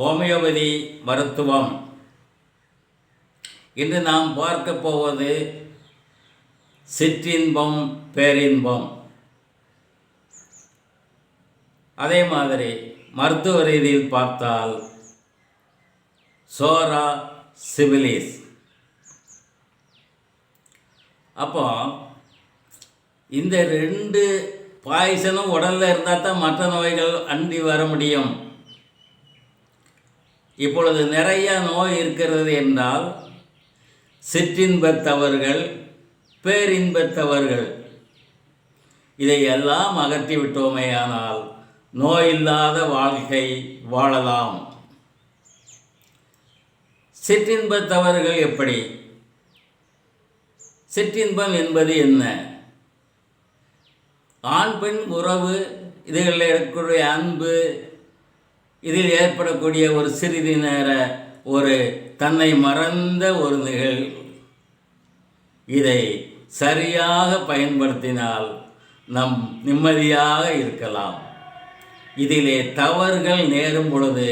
Homeopathy மருத்துவம். இன்று நாம் பார்க்க போவது சிற்றின்பம் பேரின்பம். அதே மாதிரி மருத்துவ ரீதியில் பார்த்தால் சோரா சிவிலிஸ் அப்போ இந்த ரெண்டு பாய்சனும் உடலில் இருந்தால் தான் மற்ற நோய்கள் அண்டி வர முடியும். இப்பொழுது நிறைய நோய் இருக்கிறது என்றால் சிற்றின்பத்தவர்கள் பேரின்பத்தவர்கள் இதை எல்லாம் அகற்றி நோயில்லாத வாழ்க்கை வாழலாம். சிற்றின்பத்தவர்கள் எப்படி? சிற்றின்பம் என்பது என்ன? ஆண் பெண் உறவு இதுகளில் இருக்கக்கூடிய அன்பு இதில் ஏற்படக்கூடிய ஒரு சிறிது நேர ஒரு தன்னை மறந்த ஒரு நிகழ்வு இதை சரியாக பயன்படுத்தினால் நம் நிம்மதியாக இருக்கலாம். இதிலே தவறுகள் நேரும் பொழுது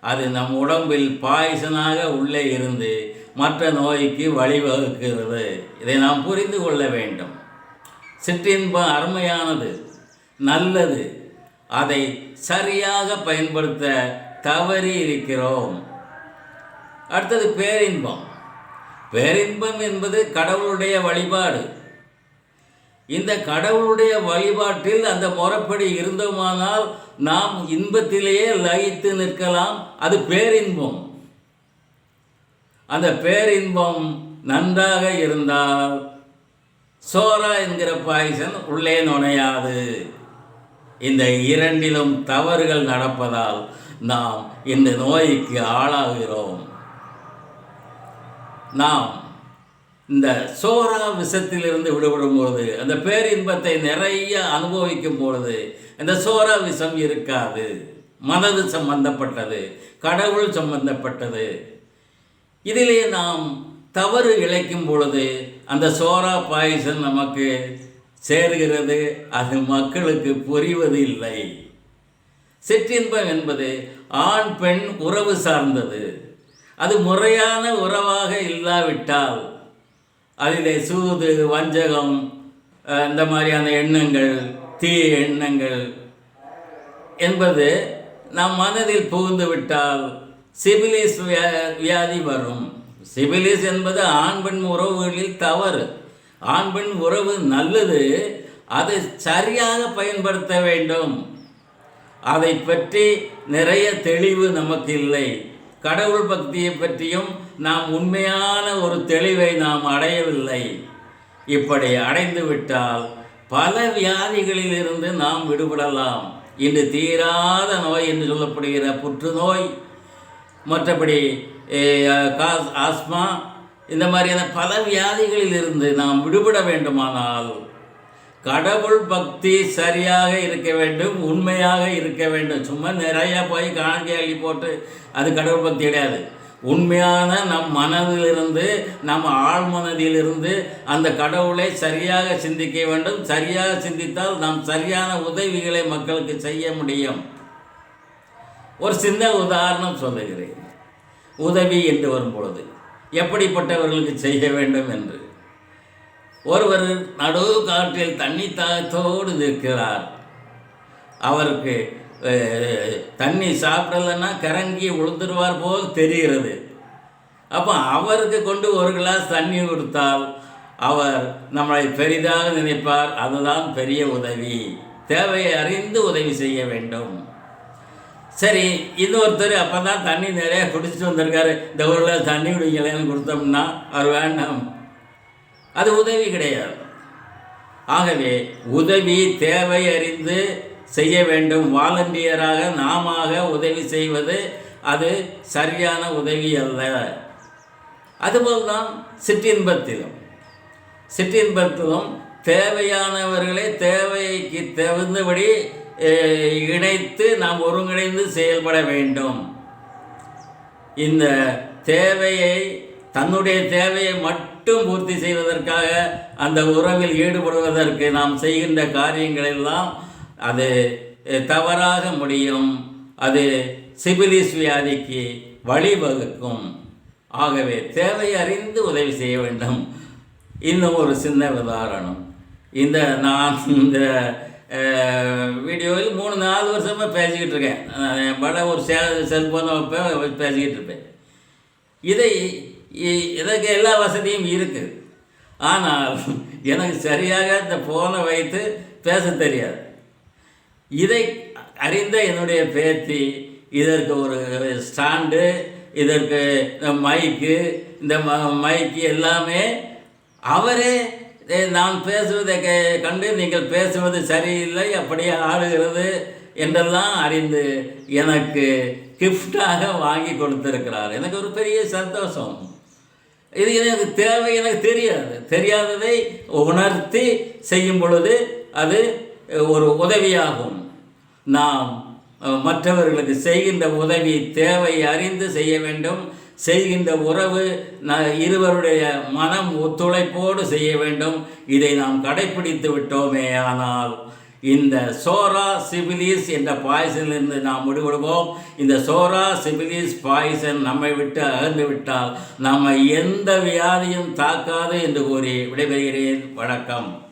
அது நம் உடம்பில் பாய்சனாக உள்ளே இருந்து மற்ற நோய்க்கு வழிவகுக்கிறது. இதை நாம் புரிந்து கொள்ள வேண்டும். சிற்றின்பம் அருமையானது நல்லது. அதை சரியாக பயன்படுத்த தவறி இருக்கிறோம் அடுத்தது பேரின்பம். பேரின்பம் என்பது கடவுளுடைய வழிபாடு. இந்த கடவுளுடைய வழிபாட்டில் அந்த முறைப்படி இருந்தோமானால் நாம் இன்பத்திலேயே லயித்து நிற்கலாம். அது பேரின்பம். அந்த பேரின்பம் நன்றாக இருந்தால் சோரா என்கிற பாய்சன் உள்ளே நுழையாது. இந்த இரண்டிலும் தவறுகள் நடப்பதால் நாம் இந்த நோய்க்கு ஆளாகிறோம். நாம் இந்த சோரா விஷத்திலிருந்து விடுபடும் பொழுது அந்த பேரின்பத்தை நிறைய அனுபவிக்கும் பொழுது இந்த சோரா விஷம் இருக்காது. மனது சம்பந்தப்பட்டது கடவுள் சம்பந்தப்பட்டது. இதிலே நாம் தவறு இழைக்கும் பொழுது அந்த சோரா பாயசம் நமக்கு சேர்கிறது அது மக்களுக்கு புரிவது இல்லை சிற்றின்பம் என்பது ஆண் பெண் உறவு சார்ந்தது. அது முறையான உறவாக இல்லாவிட்டால் அதிலே சூது வஞ்சகம் இந்த மாதிரியான எண்ணங்கள் தீய எண்ணங்கள் என்பது நம் மனதில் புகுந்து விட்டால் சிபிலிஸ் வியா வியாதி வரும். சிபிலிஸ் என்பது ஆண் பெண் உறவுகளில் தவறு. ஆண் பெண் உறவு நல்லது அதை சரியாக பயன்படுத்த வேண்டும். அதை பற்றி நிறைய தெளிவு நமக்கு இல்லை. கடவுள் பக்தியை பற்றியும் நாம் உண்மையான ஒரு தெளிவை நாம் அடையவில்லை. இப்படி அடைந்து விட்டால் பல வியாதிகளிலிருந்து நாம் விடுபடலாம். இன்று தீராத நோய் என்று சொல்லப்படுகிற புற்றுநோய் மற்றபடி காஸ் ஆஸ்மா இந்த மாதிரியான பல வியாதிகளில் இருந்து நாம் விடுபட வேண்டுமானால் கடவுள் பக்தி சரியாக இருக்க வேண்டும் உண்மையாக இருக்க வேண்டும். சும்மா நிறைய போய் காணிக்கை அள்ளி போட்டு அது கடவுள் பக்தி கிடையாது. உண்மையான நம் மனதிலிருந்து நம் ஆழ்மனதிலிருந்து அந்த கடவுளை சரியாக சிந்திக்க வேண்டும். சரியாக சிந்தித்தால் நாம் சரியான உதவிகளை மக்களுக்கு செய்ய முடியும். ஒரு சின்ன உதாரணம் சொல்லுகிறேன். உதவி என்று வரும் பொழுது எப்படிப்பட்டவர்களுக்கு செய்ய வேண்டும் என்று. ஒருவர் நடு காற்றில் தண்ணி தாகத்தோடு நிற்கிறார். அவருக்கு தண்ணி சாப்பிடலைன்னா கரங்கி உளுந்துருவார் போல் தெரிகிறது. அப்போ அவருக்கு கொண்டு ஒரு கிளாஸ் தண்ணி கொடுத்தால் அவர் நம்மளை பெரிதாக நினைப்பார். அதுதான் பெரிய உதவி. தேவையை அறிந்து உதவி செய்ய வேண்டும். சரி இன்னொருத்தர் அப்போ தான் தண்ணி நிறைய குடிச்சிட்டு வந்திருக்காரு. இந்த ஊரில் தண்ணி குடிக்கலன்னு கொடுத்தோம்னா அவர் வேண்டாம். அது உதவி கிடையாது. ஆகவே உதவி தேவை அறிந்து செய்ய வேண்டும். வாலண்டியராக நாம உதவி செய்வது அது சரியான உதவி அல்ல. அதுபோல் தான் சிற்றின்பத்திலும். சிற்றின்பத்திலும் தேவையானவர்களை தேவைக்கு தகுந்தபடி இணைத்து நாம் ஒருங்கிணைந்து செயல்பட வேண்டும். இந்த தேவையை தன்னுடைய தேவையை மட்டும் பூர்த்தி செய்வதற்காக அந்த உறவில் ஈடுபடுவதற்கு நாம் செய்கின்ற காரியங்களெல்லாம் அது தவறாக முடியும். அது சிபிலிஸ் வியாதிக்கு வழிவகுக்கும். ஆகவே தேவை அறிந்து உதவி செய்ய வேண்டும். இன்னும் ஒரு சின்ன உதாரணம். இந்த நான் இந்த வீடியோவில் மூணு நாலு வருஷமாக பேசிக்கிட்டு இருக்கேன். நான் பல ஒரு செ செல்ஃபோனை பேசிக்கிட்டு இருப்பேன். இதை இதற்கு எல்லா வசதியும் இருக்குது ஆனால் எனக்கு சரியாக இந்த ஃபோனை வைத்து பேச தெரியாது. இதை அறிந்த என்னுடைய பேத்தி இதற்கு ஒரு ஸ்டாண்டு இதற்கு மைக்கு இந்த ம மைக்கு எல்லாமே அவரே நான் பேசுவதை கண்டு நீங்கள் பேசுவது சரியில்லை அப்படியே ஆடுகிறது என்றெல்லாம் அறிந்து எனக்கு கிஃப்டாக வாங்கி கொடுத்திருக்கிறார். எனக்கு ஒரு பெரிய சந்தோஷம். இது எனக்கு தேவை எனக்கு தெரியாது. தெரியாததை உணர்த்தி செய்யும் பொழுது அது ஒரு உதவியாகும். நாம் மற்றவர்களுக்கு செய்கின்ற உதவி தேவை அறிந்து செய்ய வேண்டும். செய்கின்ற உறவு ந இருவருடைய மனம் ஒத்துழைப்போடு செய்ய வேண்டும். இதை நாம் கடைப்பிடித்து விட்டோமே ஆனால் இந்த சோரா சிபிலிஸ் என்ற பாய்சனிலிருந்து நாம் முடிவெடுவோம் இந்த சோரா சிபிலிஸ் பாய்சன் நம்மை விட்டு அகன்று விட்டால் நம்மை எந்த வியாதியும் தாக்காது என்று கூறி விடைபெறுகிறேன். வணக்கம்.